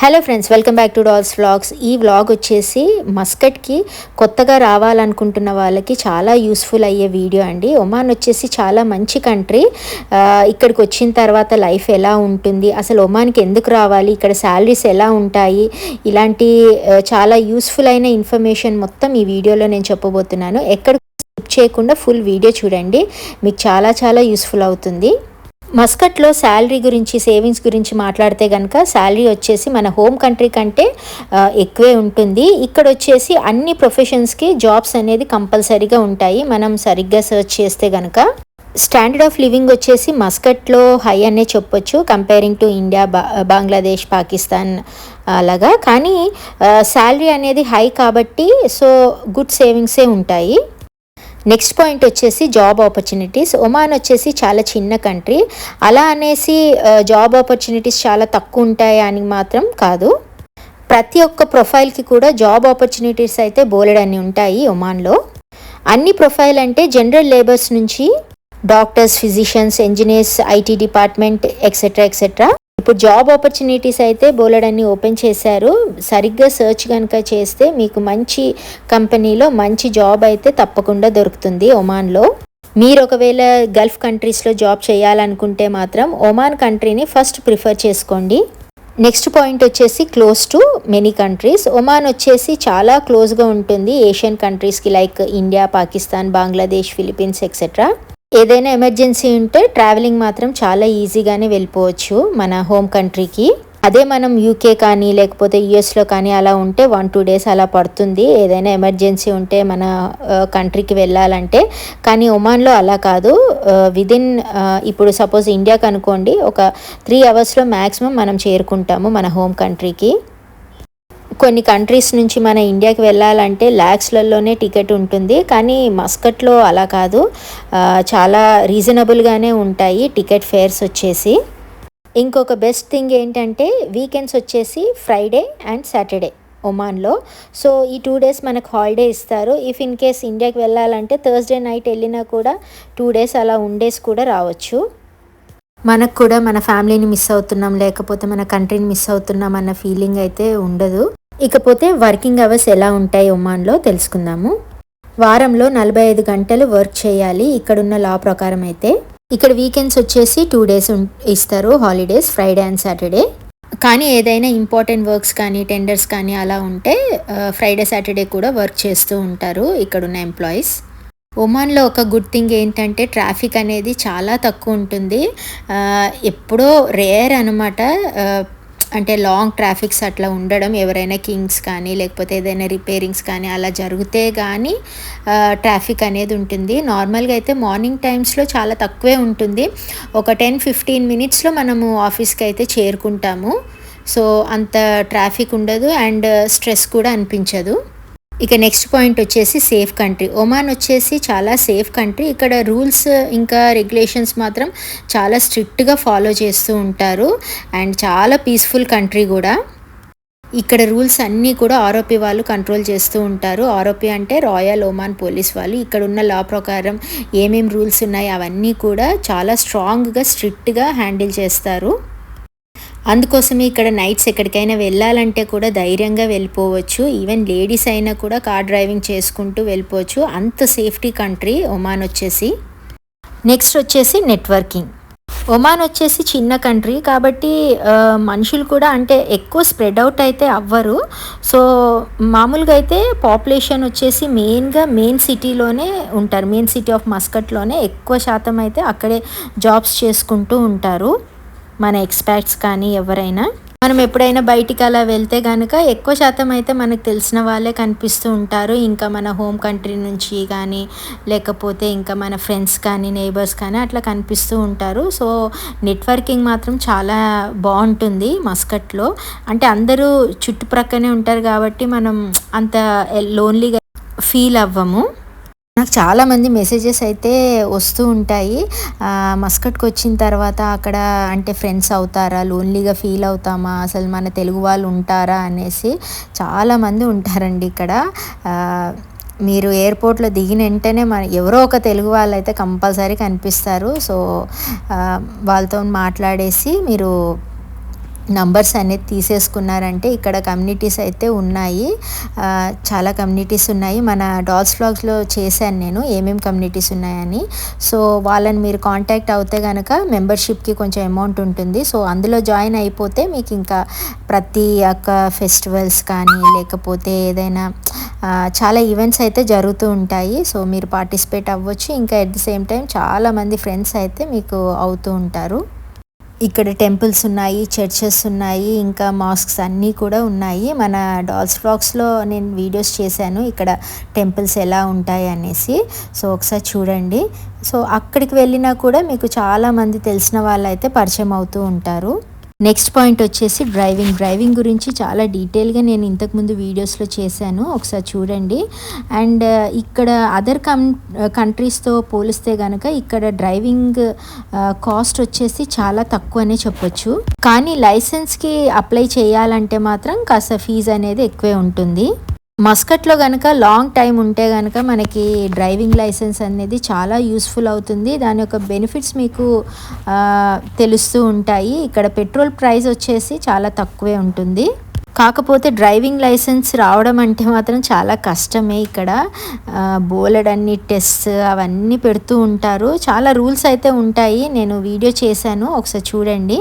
Hello friends welcome back to dolls vlogs ఈ vlog వచ్చేసి మస్కట్కి కొత్తగా రావాలనుకుంటున్న వాళ్ళకి చాలా యూస్ఫుల్ అయ్యే వీడియో అండి. ఒమాన్ వచ్చేసి చాలా మంచి కంట్రీ ఇక్కడికి వచ్చిన తర్వాత లైఫ్ ఎలా ఉంటుంది? అసలు ఒమాన్కి ఎందుకు రావాలి? ఇక్కడ శాలరీస్ ఎలా ఉంటాయి? ఇలాంటి చాలా యూస్ఫుల్ అయిన ఇన్ఫర్మేషన్ మొత్తం ఈ వీడియోలో నేను చెప్పబోతున్నాను. ఎక్కడ స్కిప్ చేయకుండా ఫుల్ వీడియో చూడండి. మీకు చాలా చాలా యూస్ఫుల్ అవుతుంది. మస్కట్లో శాలరీ గురించి సేవింగ్స్ గురించి మాట్లాడితే కనుక శాలరీ వచ్చేసి మన హోమ్ కంట్రీ కంటే ఎక్కువే ఉంటుంది. ఇక్కడ వచ్చేసి అన్ని ప్రొఫెషన్స్కి జాబ్స్ అనేది కంపల్సరీగా ఉంటాయి. మనం సరిగ్గా సెర్చ్ చేస్తే కనుక స్టాండర్డ్ ఆఫ్ లివింగ్ వచ్చేసి మస్కట్లో హై అనే చెప్పొచ్చు. Comparing to India Bangladesh Pakistan అలాగా. కానీ శాలరీ అనేది హై కాబట్టి సో గుడ్ సేవింగ్సే ఉంటాయి. నెక్స్ట్ పాయింట్ వచ్చేసి జాబ్ ఆపర్చునిటీస్ ఒమాన్ వచ్చేసి చాలా చిన్న కంట్రీ అలా అనేసి జాబ్ ఆపర్చునిటీస్ చాలా తక్కువ ఉంటాయి అని మాత్రం కాదు. ప్రతి ఒక్క ప్రొఫైల్కి కూడా జాబ్ ఆపర్చునిటీస్ అయితే బోలెడన్ని ఉంటాయి ఒమాన్లో. అన్ని ప్రొఫైల్ అంటే జనరల్ లేబర్స్ నుంచి doctors physicians engineers IT department etcetera etcetera ఇప్పుడు జాబ్ ఆపర్చునిటీస్ అయితే బోలెడన్ని ఓపెన్ చేశారు. సరిగ్గా సెర్చ్ కనుక చేస్తే మీకు మంచి కంపెనీలో మంచి జాబ్ అయితే తప్పకుండా దొరుకుతుంది ఒమాన్లో. మీరు ఒకవేళ గల్ఫ్ కంట్రీస్లో జాబ్ చేయాలనుకుంటే మాత్రం ఒమాన్ కంట్రీని ఫస్ట్ ప్రిఫర్ చేసుకోండి. నెక్స్ట్ పాయింట్ వచ్చేసి close to many countries Oman వచ్చేసి చాలా క్లోజ్గా ఉంటుంది. ఏషియన్ కంట్రీస్కి like India Pakistan Bangladesh Philippines etcetera ఏదైనా ఎమర్జెన్సీ ఉంటే ట్రావెలింగ్ మాత్రం చాలా ఈజీగానే వెళ్ళిపోవచ్చు మన హోమ్ కంట్రీకి. అదే మనం యూకే కానీ లేకపోతే యుఎస్లో కానీ అలా ఉంటే వన్ టూ డేస్ అలా పడుతుంది. ఏదైనా ఎమర్జెన్సీ ఉంటే మన కంట్రీకి వెళ్ళాలంటే. కానీ ఒమాన్లో అలా కాదు. విదిన్ ఇప్పుడు సపోజ్ ఇండియాకి అనుకోండి ఒక త్రీ అవర్స్లో మ్యాక్సిమం మనం చేరుకుంటాము మన హోమ్ కంట్రీకి. కొన్ని కంట్రీస్ నుంచి మన ఇండియాకి వెళ్ళాలంటే ల్యాక్స్లలోనే టికెట్ ఉంటుంది. కానీ మస్కట్లో అలా కాదు. చాలా రీజనబుల్గానే ఉంటాయి టికెట్ ఫేర్స్ వచ్చేసి. ఇంకొక బెస్ట్ థింగ్ ఏంటంటే వీకెండ్స్ వచ్చేసి ఫ్రైడే అండ్ సాటర్డే ఒమాన్లో. సో ఈ టూ డేస్ మనకు హాలిడే ఇస్తారు. ఇఫ్ ఇన్ కేస్ ఇండియాకి వెళ్ళాలంటే థర్స్డే నైట్ వెళ్ళినా కూడా టూ డేస్ అలా ఉండేసి కూడా రావచ్చు. మనకు కూడా మన ఫ్యామిలీని మిస్ అవుతున్నాం లేకపోతే మన కంట్రీని మిస్ అవుతున్నాం అన్న ఫీలింగ్ అయితే ఉండదు. ఇకపోతే వర్కింగ్ అవర్స్ ఎలా ఉంటాయి ఒమాన్లో తెలుసుకుందాము. వారంలో నలభై ఐదు గంటలు వర్క్ చేయాలి ఇక్కడున్న లా ప్రకారం అయితే. ఇక్కడ వీకెండ్స్ వచ్చేసి టూ డేస్ ఇస్తారు హాలిడేస్ ఫ్రైడే అండ్ సాటర్డే. కానీ ఏదైనా ఇంపార్టెంట్ వర్క్స్ కానీ టెండర్స్ కానీ అలా ఉంటే ఫ్రైడే సాటర్డే కూడా వర్క్ చేస్తూ ఉంటారు ఇక్కడున్న ఎంప్లాయీస్. ఒమాన్లో ఒక గుడ్ థింగ్ ఏంటంటే ట్రాఫిక్ అనేది చాలా తక్కువ ఉంటుంది. ఎప్పుడో రేర్ అనమాట అంటే లాంగ్ ట్రాఫిక్స్ అట్లా ఉండడం ఎవరైనా కింగ్స్ కానీ లేకపోతే ఏదైనా రిపేరింగ్స్ కానీ అలా జరిగితే కానీ ట్రాఫిక్ అనేది ఉంటుంది. నార్మల్గా అయితే మార్నింగ్ టైమ్స్లో చాలా తక్కువే ఉంటుంది. ఒక టెన్ ఫిఫ్టీన్ మినిట్స్లో మనము ఆఫీస్కి అయితే చేరుకుంటాము. సో అంత ట్రాఫిక్ ఉండదు అండ్ స్ట్రెస్ కూడా అనిపించదు. ఇక నెక్స్ట్ పాయింట్ వచ్చేసి సేఫ్ కంట్రీ ఒమాన్ వచ్చేసి చాలా సేఫ్ కంట్రీ ఇక్కడ రూల్స్ ఇంకా రెగ్యులేషన్స్ మాత్రం చాలా స్ట్రిక్ట్గా ఫాలో చేస్తూ ఉంటారు. అండ్ చాలా పీస్ఫుల్ కంట్రీ కూడా. ఇక్కడ రూల్స్ అన్నీ కూడా ఆరోపి వాళ్ళు కంట్రోల్ చేస్తూ ఉంటారు. ఆరోపి అంటే రాయల్ ఒమాన్ పోలీస్ వాళ్ళు. ఇక్కడ ఉన్న లా ప్రకారం ఏమేమి రూల్స్ ఉన్నాయి అవన్నీ కూడా చాలా స్ట్రాంగ్గా స్ట్రిక్ట్గా హ్యాండిల్ చేస్తారు. అందుకోసమే ఇక్కడ నైట్స్ ఎక్కడికైనా వెళ్ళాలంటే కూడా ధైర్యంగా వెళ్ళిపోవచ్చు. ఈవెన్ లేడీస్ అయినా కూడా కార్ డ్రైవింగ్ చేసుకుంటూ వెళ్ళిపోవచ్చు. అంత సేఫ్టీ కంట్రీ ఒమాన్ వచ్చేసి. నెక్స్ట్ వచ్చేసి నెట్వర్కింగ్ ఒమాన్ వచ్చేసి చిన్న కంట్రీ కాబట్టి మనుషులు కూడా అంటే ఎక్కువ స్ప్రెడ్ అవుట్ అయితే అవ్వరు. సో మామూలుగా అయితే పాపులేషన్ వచ్చేసి మెయిన్గా మెయిన్ సిటీలోనే ఉంటారు. మెయిన్ సిటీ ఆఫ్ మస్కట్లోనే ఎక్కువ శాతం అయితే అక్కడే జాబ్స్ చేసుకుంటూ ఉంటారు. మన ఎక్స్పర్ట్స్ కానీ ఎవరైనా. మనం ఎప్పుడైనా బయటికి అలా వెళ్తే కనుక ఎక్కువ శాతం అయితే మనకు తెలిసిన వాళ్ళే కనిపిస్తూ ఉంటారు. ఇంకా మన హోమ్ కంట్రీ నుంచి కానీ లేకపోతే ఇంకా మన ఫ్రెండ్స్ కానీ నేబర్స్ కానీ అట్లా కనిపిస్తూ ఉంటారు. సో నెట్వర్కింగ్ మాత్రం చాలా బాగుంటుంది మస్కట్లో. అంటే అందరూ చుట్టుప్రక్కనే ఉంటారు కాబట్టి మనం అంత లోన్లీగా ఫీల్ అవ్వము. నాకు చాలామంది మెసేజెస్ అయితే వస్తూ ఉంటాయి. మస్కట్కి వచ్చిన తర్వాత అక్కడ అంటే ఫ్రెండ్స్ అవుతారా? లోన్లీగా ఫీల్ అవుతామా? అసలు మన తెలుగు వాళ్ళు ఉంటారా? అనేసి చాలామంది ఉంటారండి ఇక్కడ. మీరు ఎయిర్పోర్ట్లో దిగిన వెంటనే మన ఎవరో ఒక తెలుగు వాళ్ళు అయితే కంపల్సరీ కనిపిస్తారు. సో వాళ్ళతో మాట్లాడేసి మీరు నంబర్స్ అనేది తీసేసుకున్నారంటే ఇక్కడ కమ్యూనిటీస్ అయితే ఉన్నాయి. చాలా కమ్యూనిటీస్ ఉన్నాయి. మన డాల్స్ బ్లాగ్స్లో చేశాను నేను ఏమేమి కమ్యూనిటీస్ ఉన్నాయని. సో వాళ్ళని మీరు కాంటాక్ట్ అవుతే కనుక మెంబర్షిప్కి కొంచెం అమౌంట్ ఉంటుంది. సో అందులో జాయిన్ అయిపోతే మీకు ఇంకా ప్రతి ఒక్క ఫెస్టివల్స్ కానీ లేకపోతే ఏదైనా చాలా ఈవెంట్స్ అయితే జరుగుతూ ఉంటాయి. సో మీరు పార్టిసిపేట్ అవ్వచ్చు. ఇంకా ఎట్ ది సేమ్ టైం చాలామంది ఫ్రెండ్స్ అయితే మీకు అవుతూ ఉంటారు. ఇక్కడ టెంపుల్స్ ఉన్నాయి చర్చెస్ ఉన్నాయి ఇంకా మాస్క్స్ అన్నీ కూడా ఉన్నాయి. మన డాల్స్ ఫ్లాక్స్లో నేను వీడియోస్ చేశాను ఇక్కడ టెంపుల్స్ ఎలా ఉంటాయి అనేసి. సో ఒకసారి చూడండి. సో అక్కడికి వెళ్ళినా కూడా మీకు చాలామంది తెలిసిన వాళ్ళు అయితే పరిచయం అవుతూ ఉంటారు. నెక్స్ట్ పాయింట్ వచ్చేసి డ్రైవింగ్ డ్రైవింగ్ గురించి చాలా డీటెయిల్గా నేను ఇంతకుముందు వీడియోస్లో చేశాను. ఒకసారి చూడండి. అండ్ uh, ఇక్కడ అదర్ కం కంట్రీస్తో పోలిస్తే కనుక ఇక్కడ డ్రైవింగ్ కాస్ట్ uh, వచ్చేసి చాలా తక్కువనే చెప్పొచ్చు. కానీ లైసెన్స్కి అప్లై చేయాలంటే మాత్రం కాస్త ఫీజు అనేది ఎక్కువే ఉంటుంది. మస్కట్లో కనుక లాంగ్ టైం ఉంటే కనుక మనకి డ్రైవింగ్ లైసెన్స్ అనేది చాలా యూస్ఫుల్ అవుతుంది. దాని యొక్క బెనిఫిట్స్ మీకు తెలుస్తూ ఉంటాయి. ఇక్కడ పెట్రోల్ ప్రైస్ వచ్చేసి చాలా తక్కువే ఉంటుంది. కాకపోతే డ్రైవింగ్ లైసెన్స్ రావడం అంటే మాత్రం చాలా కష్టమే ఇక్కడ. బోలెడన్ని టెస్ట్ అవన్నీ పెడుతూ ఉంటారు. చాలా రూల్స్ అయితే ఉంటాయి. నేను వీడియో చేశాను. ఒకసారి చూడండి.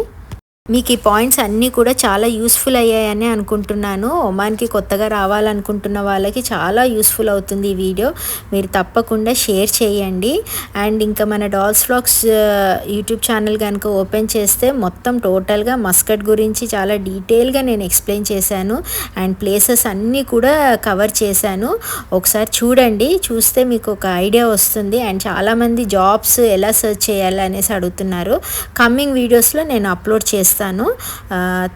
మీకు ఈ పాయింట్స్ అన్నీ కూడా చాలా యూస్ఫుల్ అయ్యాయని అనుకుంటున్నాను. ఒమాన్కి కొత్తగా రావాలనుకుంటున్న వాళ్ళకి చాలా యూస్ఫుల్ అవుతుంది ఈ వీడియో. మీరు తప్పకుండా షేర్ చేయండి. అండ్ ఇంకా మన డాల్స్ ఫ్లాక్స్ యూట్యూబ్ ఛానల్ కనుక ఓపెన్ చేస్తే మొత్తం టోటల్గా మస్కట్ గురించి చాలా డీటెయిల్గా నేను ఎక్స్ప్లెయిన్ చేశాను. అండ్ ప్లేసెస్ అన్నీ కూడా కవర్ చేశాను. ఒకసారి చూడండి చూస్తే మీకు ఒక ఐడియా వస్తుంది. అండ్ చాలామంది జాబ్స్ ఎలా సెర్చ్ చేయాలి అనేసి అడుగుతున్నారు. కమ్మింగ్ వీడియోస్లో నేను అప్లోడ్ చేస్తాను. చేస్తాను.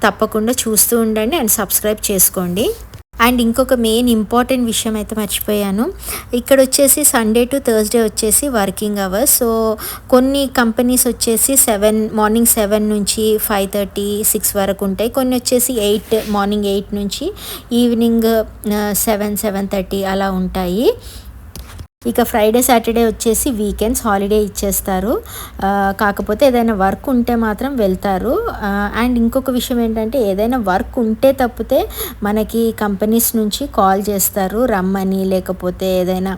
తప్పకుండా చూస్తూ ఉండండి అండ్ సబ్స్క్రైబ్ చేసుకోండి. అండ్ ఇంకొక మెయిన్ ఇంపార్టెంట్ విషయం అయితే మర్చిపోయాను. ఇక్కడ వచ్చేసి సండే టు థర్స్డే వచ్చేసి వర్కింగ్ అవర్స్. సో కొన్ని కంపెనీస్ వచ్చేసి సెవెన్ మార్నింగ్ సెవెన్ నుంచి ఫైవ్ థర్టీ సిక్స్ వరకు ఉంటాయి. కొన్ని వచ్చేసి ఎయిట్ మార్నింగ్ ఎయిట్ నుంచి ఈవినింగ్ సెవెన్ సెవెన్ థర్టీ అలా ఉంటాయి. ఇక ఫ్రైడే సాటర్డే వచ్చేసి వీకెండ్స్ హాలిడే ఇచ్చేస్తారు. కాకపోతే ఏదైనా వర్క్ ఉంటే మాత్రం వెళ్తారు. అండ్ ఇంకొక విషయం ఏంటంటే ఏదైనా వర్క్ ఉంటే తప్పితే మనకి కంపెనీస్ నుంచి కాల్ చేస్తారు రమ్మని లేకపోతే ఏదైనా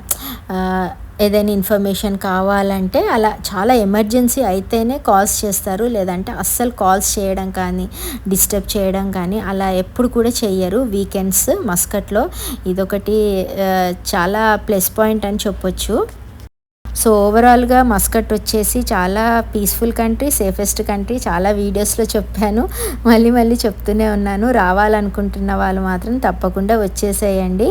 ఏదైనా ఇన్ఫర్మేషన్ కావాలంటే అలా చాలా ఎమర్జెన్సీ అయితేనే కాల్స్ చేస్తారు. లేదంటే అస్సలు కాల్స్ చేయడం కానీ డిస్టర్బ్ చేయడం కానీ అలా ఎప్పుడు కూడా చెయ్యరు. వీకెండ్స్ మస్కట్లో ఇదొకటి చాలా ప్లస్ పాయింట్ అని చెప్పొచ్చు. సో ఓవరాల్గా మస్కట్ వచ్చేసి చాలా పీస్ఫుల్ కంట్రీ సేఫెస్ట్ కంట్రీ. చాలా వీడియోస్లో చెప్పాను. మళ్ళీ మళ్ళీ చెప్తూనే ఉన్నాను. రావాలనుకుంటున్న వాళ్ళు మాత్రం తప్పకుండా వచ్చేసేయండి.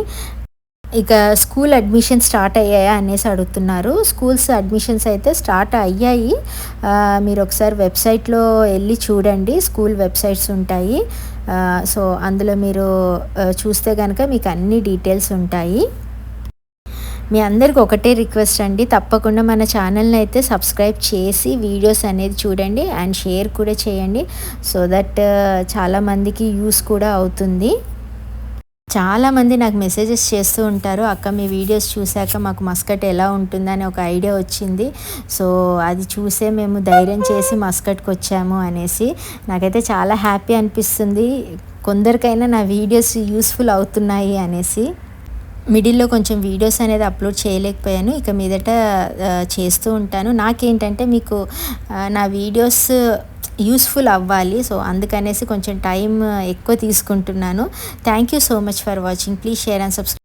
ఇక స్కూల్ అడ్మిషన్ స్టార్ట్ అయ్యాయా అనేసి అడుగుతున్నారు. స్కూల్స్ అడ్మిషన్స్ అయితే స్టార్ట్ అయ్యాయి. మీరు ఒకసారి వెబ్సైట్లో వెళ్ళి చూడండి. స్కూల్ వెబ్సైట్స్ ఉంటాయి. సో అందులో మీరు చూస్తే కనుక మీకు అన్ని డీటెయిల్స్ ఉంటాయి. మీ అందరికి ఒకటే రిక్వెస్ట్ అండి. తప్పకుండా మన ఛానల్ని అయితే సబ్స్క్రైబ్ చేసి వీడియోస్ అనేది చూడండి అండ్ షేర్ కూడా చేయండి. సో దట్ చాలామందికి యూస్ కూడా అవుతుంది. చాలామంది నాకు మెసేజెస్ చేస్తూ ఉంటారు అక్క మీ వీడియోస్ చూశాక మాకు మస్కట్ ఎలా ఉంటుందని ఒక ఐడియా వచ్చింది. సో అది చూసే మేము ధైర్యం చేసి మస్కట్కి వచ్చాము అనేసి. నాకైతే చాలా హ్యాపీ అనిపిస్తుంది. కొందరికైనా నా వీడియోస్ యూస్ఫుల్ అవుతున్నాయి అనేసి. మిడిల్లో కొంచెం వీడియోస్ అనేది అప్లోడ్ చేయలేకపోయాను. ఇక మీదట చేస్తూ ఉంటాను. నాకేంటంటే మీకు నా వీడియోస్ యూస్ఫుల్ అవ్వాలి. సో అందుకనేసి కొంచెం టైం ఎక్కువ తీసుకుంటున్నాను. Thank you so much for watching please share and subscribe